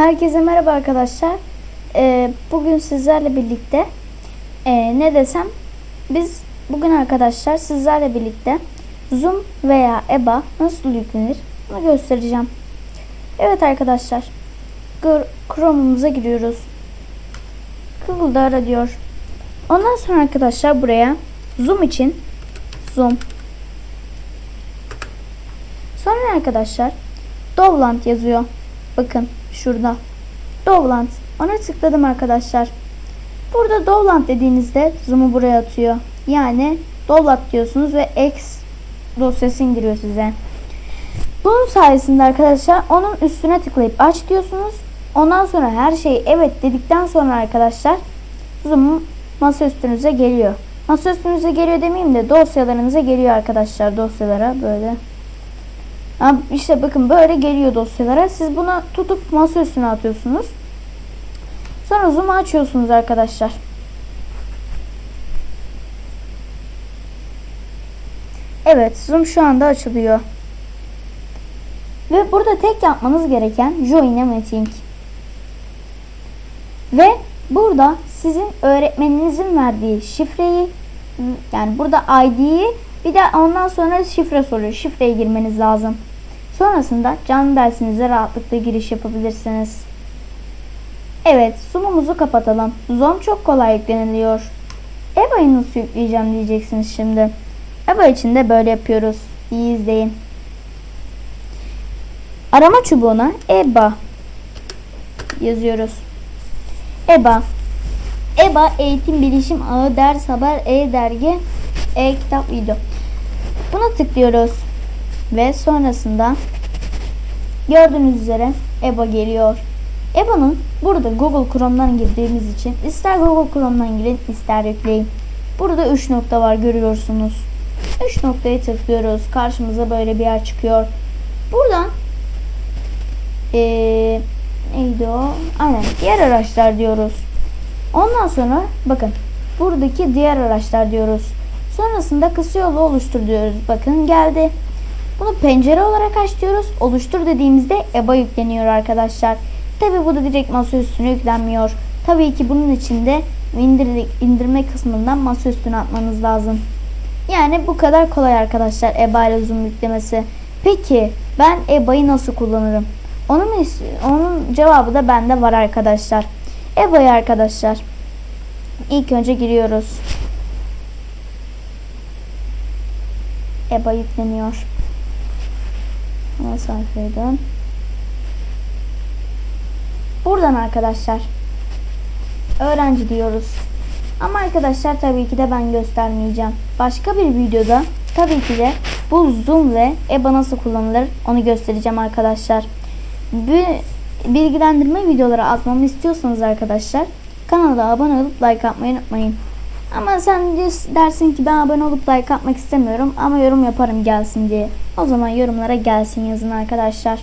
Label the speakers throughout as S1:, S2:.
S1: Herkese merhaba arkadaşlar. Ee, bugün sizlerle birlikte ee, ne desem biz bugün arkadaşlar sizlerle birlikte Zoom veya EBA nasıl yüklenir bunu göstereceğim. Evet arkadaşlar Chrome'umuza giriyoruz. Google'da ara diyor. Ondan sonra arkadaşlar buraya Zoom için Zoom Sonra arkadaşlar Dovland yazıyor. Bakın şurada. Dovland. Ona tıkladım arkadaşlar. Burada Dovland dediğinizde zoom'u buraya atıyor. Yani Dovland diyorsunuz ve X dosyası indiriyor size. Bunun sayesinde arkadaşlar onun üstüne tıklayıp aç diyorsunuz. Ondan sonra her şeyi evet dedikten sonra arkadaşlar zoom masa üstünüze geliyor. Masa üstünüze geliyor demeyeyim de dosyalarınıza geliyor arkadaşlar dosyalara böyle. İşte bakın böyle geliyor dosyalara. Siz bunu tutup masa üstüne atıyorsunuz. Sonra zoom'u açıyorsunuz arkadaşlar. Evet zoom şu anda açılıyor. Ve burada tek yapmanız gereken join a meeting. Ve burada sizin öğretmeninizin verdiği şifreyi yani burada ID'yi bir de ondan sonra şifre soruyor. Şifreye girmeniz lazım. Sonrasında canlı dersinize rahatlıkla giriş yapabilirsiniz. Evet, Zoom'umuzu kapatalım. Zoom çok kolay yükleniliyor. EBA'yı nasıl yükleyeceğim diyeceksiniz şimdi. EBA için de böyle yapıyoruz. İyi izleyin. Arama çubuğuna EBA yazıyoruz. EBA EBA Eğitim Bilişim Ağı Ders Haber E-Dergi E-Kitap Video. Buna tıklıyoruz. Ve sonrasında gördüğünüz üzere EBA geliyor. EBA'nın burada Google Chrome'dan girdiğimiz için ister Google Chrome'dan girin ister yükleyin. Burada 3 nokta var görüyorsunuz. 3 noktaya tıklıyoruz. Karşımıza böyle bir yer çıkıyor. Buradan ee, neydi o? Aynen diğer araçlar diyoruz. Ondan sonra bakın buradaki diğer araçlar diyoruz. Sonrasında kısa yolu oluştur diyoruz. Bakın geldi. Bunu pencere olarak aç. Oluştur dediğimizde EBA yükleniyor arkadaşlar. Tabi bu da direkt masa üstüne yüklenmiyor. Tabii ki bunun için de indir, indirme kısmından masa üstüne atmanız lazım. Yani bu kadar kolay arkadaşlar EBA ile Zoom yüklemesi. Peki ben EBA'yı nasıl kullanırım? Onun, onun cevabı da bende var arkadaşlar. EBA'yı arkadaşlar ilk önce giriyoruz. EBA yükleniyor. Ana sayfaya. Buradan arkadaşlar öğrenci diyoruz. Ama arkadaşlar tabii ki de ben göstermeyeceğim. Başka bir videoda tabii ki de bu Zoom ve EBA nasıl kullanılır onu göstereceğim arkadaşlar. Bu bilgilendirme videoları atmamı istiyorsanız arkadaşlar kanala abone olup like atmayı unutmayın. Ama sen dersin ki ben abone olup like atmak istemiyorum ama yorum yaparım gelsin diye. O zaman yorumlara gelsin yazın arkadaşlar.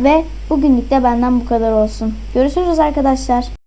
S1: Ve bugünlük de benden bu kadar olsun. Görüşürüz arkadaşlar.